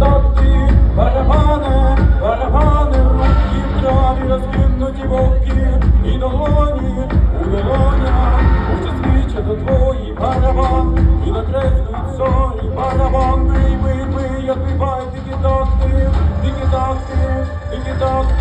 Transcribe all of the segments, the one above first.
солдатки, барабани, барабани, руки в траві, розкинуті вовки, і долоні, у долоня, уже свіче до твої барабан, і накреслюють солі, барабан, ми, бий, бий, відбивай, тільки так ти, тільки так ти, тільки так.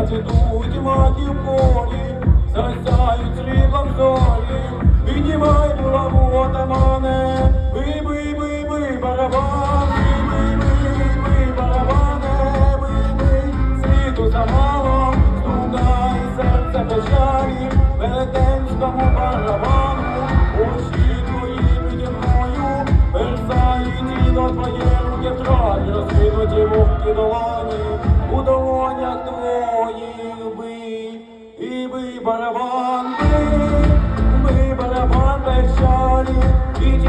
Зацвітуть маті полі, засяють сріблом долі, піднімай булаву отамане. Героїв бий, і бий барабан, бий барабан без чолі, і